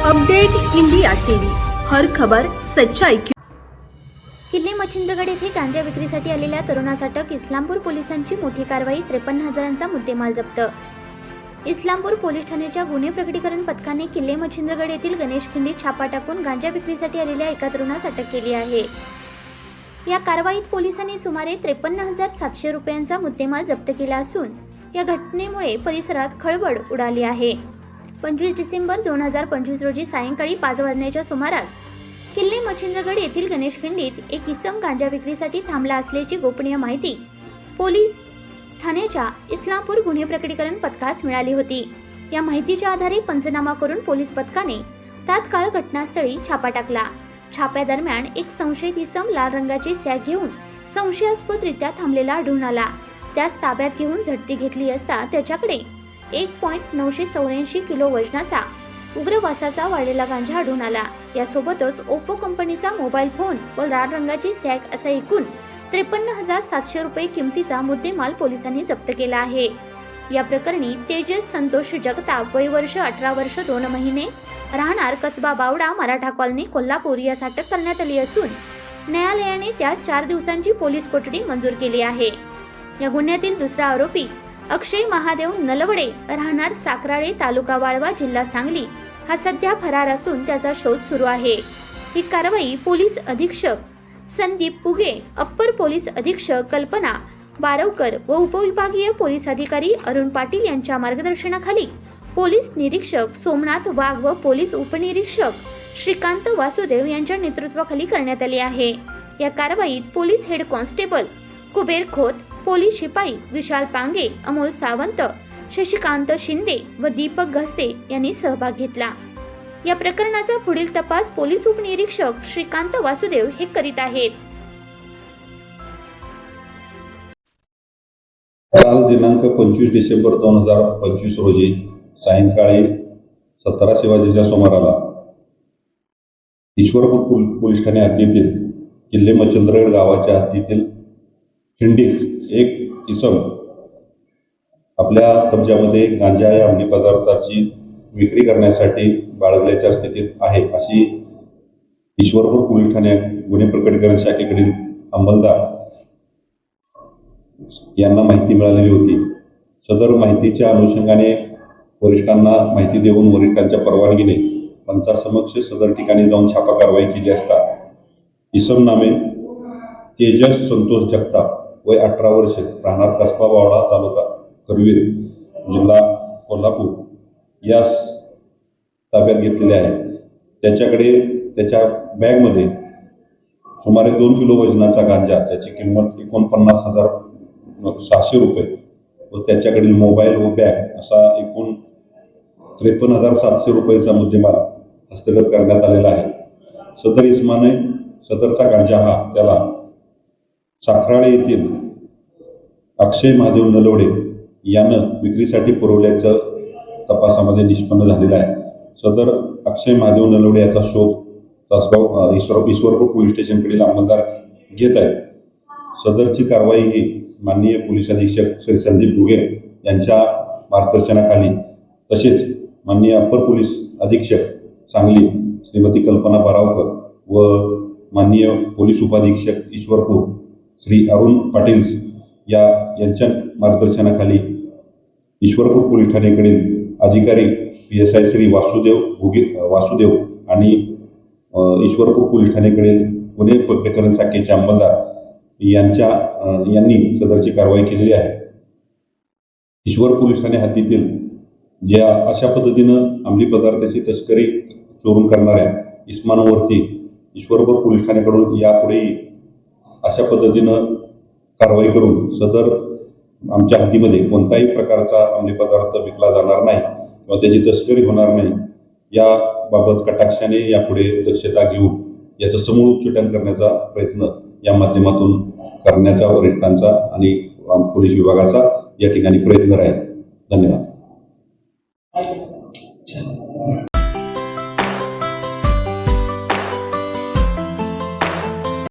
Update India TV. हर खबर सच्चाई की किल्ले मच्छिंद्रगड येथे गांजा विक्रीसाठी आलेल्या तरुणास अटक इस्लामपूर पोलिसांची मोठी कारवाई त्रेपन्न हजारांचा मुद्देमाल जप्त. इस्लामपूर पोलीस ठाण्याच्या गुन्हे प्रकटीकरण पथकाने किल्ले मच्छिंद्रगड येथील गणेश खिंडीत छापा टाकून गांजा विक्रीसाठी आलेल्या एका तरुणास अटक केली आहे. या कारवाईत पोलिसांनी सुमारे त्रेपन्न हजार सातशे रुपयांचा मुद्देमाल जप्त केला असून या घटनेमुळे परिसरात खळबळ उडाली आहे. पंचवीस डिसेंबर दोन हजार पंचवीस रोजी सायंकाळी पाच वाजण्याच्या सुमारास किल्ले मच्छिंद्रगड येथील गणेश खिंडीत एक इसम गांजा विक्रीसाठी थांबला असल्याची गोपनीय माहिती पोलीस ठाण्याच्या इस्लामपूर गुन्हे प्रकटीकरण पथकास मिळाली होती. या माहितीच्या आधारे पंचनामा करून पोलीस पथकाने तात्काळ घटनास्थळी छापा टाकला. छाप्यादरम्यान एक संशयित इसम लाल रंगाची सॅग घेऊन संशयास्पदरित्या थांबलेला आढळून आला. त्यास ताब्यात घेऊन झडती घेतली असता त्याच्याकडे एक पॉईंट नऊशे चौऱ्याऐंशी किलो वजनाचा. उग्रवासाचा वाढलेला गांजा आढळून आला. यासोबतच ओप्पो कंपनीचा मोबाईल फोन व लाल रंगाची सॅग असा एकूण त्रेपन्न हजार सातशे रुपये किमतीचा मुद्देमाल पोलिसांनी जप्त केला आहे. या प्रकरणी तेजस संतोष जगताप वय वर्ष अठरा वर्ष दोन महिने राहणार कसबा बावडा मराठा कॉलनी कोल्हापूर यास अटक करण्यात आली असून न्यायालयाने त्यास चार दिवसांची पोलीस कोठडी मंजूर केली आहे. या गुन्ह्यातील दुसरा आरोपी अक्षय महादेव नलवडे राहणार साकराळे तालुका वाळवा जिल्हा सांगली. हा सध्या फरार असून त्याचा शोध सुरू आहे. ही कारवाई पोलीस अधीक्षक संदीप पुगे अप्पर पोलीस अधीक्षक कल्पना बारवकर व उपविभागीय पोलीस अधिकारी अरुण पाटील यांच्या मार्गदर्शनाखाली पोलीस निरीक्षक सोमनाथ वाघ व पोलीस उपनिरीक्षक श्रीकांत वासुदेव यांच्या नेतृत्वाखाली करण्यात आली आहे. या कारवाईत police head constable Kuber Khot police शिपाई विशाल पांगे अमोल सावंत शशिकांत शिंदे व दीपक घस्ते यांनी सहभाग घेतला. या प्रकरणाचा पुढील तपास पोलीस उपनिरीक्षक श्रीकांत वासुदेव हे करीत आहेत. काल दिनांक पंचवीस डिसेंबर दोन हजार पंचवीस रोजी सायंकाळी सतरा शिवाजीच्या सुमाराला ईश्वरपूर पोलीस ठाणे हद्दीतील किल्ले मच्छंद्रगड गावाच्या हद्दीतील खिंडीत एक इसम आपल्या कब्जामध्ये गांजा या अंमली पदार्थाची विक्री करण्यासाठी बाळगल्याच्या स्थितीत आहे अशी ईश्वरपूर पोलीस ठाणे गुन्हे प्रकटीकरण शाखेकडील अंमलदार यांना माहिती मिळालेली होती. सदर माहितीच्या अनुषंगाने वरिष्ठांना माहिती देऊन वरिष्ठांच्या परवानगीने पंचासमक्ष सदर ठिकाणी जाऊन छापा कारवाई केली असता इसम नामे तेजस संतोष जगताप वय अठरा वर्ष राहणार कसबा वावडा तालुका करवीर जिल्हा कोल्हापूर. यास ताब्यात घेतलेले आहे. त्याच्याकडे त्याच्या बॅगमध्ये सुमारे दोन किलो वजनाचा गांजा त्याची किंमत एकोणपन्नास हजार सहाशे रुपये व त्याच्याकडील मोबाईल व बॅग असा एकूण त्रेपन्न हजार सातशे रुपयेचा मुद्देमाल हस्तगत करण्यात आलेला आहे. सदर इस्माने सदरचा गांजा हा त्याला साखराळे येथील अक्षय महादेव नलवडे यानं विक्रीसाठी पुरवल्याचं तपासामध्ये निष्पन्न झालेलं आहे. सदर अक्षय महादेव नलवडे याचा शोध तासगाव ईश्वर ईश्वरपूर पोलीस स्टेशनकडील अंमलदार घेत आहेत. सदरची कारवाई ही माननीय पोलीस अधीक्षक श्री संदीप गुगे यांच्या मार्गदर्शनाखाली तसेच माननीय अप्पर पोलीस अधीक्षक सांगली श्रीमती कल्पना बारावकर व माननीय पोलीस उपाधीक्षक ईश्वरपूर श्री अरुण पाटील या यांच्या मार्गदर्शनाखाली ईश्वरपूर पोलीस ठाणेकडील अधिकारी P S I Shri Vasudev Ghuge Vasudev आणि ईश्वरपूर पोलीस ठाणेकडील गुन्हे प्रकरण शाखेचे अंमलदार यांच्या यांनी सदरची कारवाई केलेली आहे. ईश्वर पोलीस ठाणे हद्दीतील ज्या अशा पद्धतीनं अंमली पदार्थाची तस्करी चोरून करणाऱ्या इस्मानावरती ईश्वरपूर पोलीस ठाण्याकडून यापुढेही अशा पद्धतीनं कारवाई करून सदर आमच्या हद्दीमध्ये कोणताही प्रकारचा अंमली पदार्थ विकला जाणार नाही किंवा त्याची तस्करी होणार नाही याबाबत कटाक्षाने यापुढे दक्षता घेऊन याचं समूळ उच्चाटन करण्याचा प्रयत्न या माध्यमातून करण्याचा वरिष्ठांचा आणि पोलीस विभागाचा या ठिकाणी प्रयत्न राहील. धन्यवाद.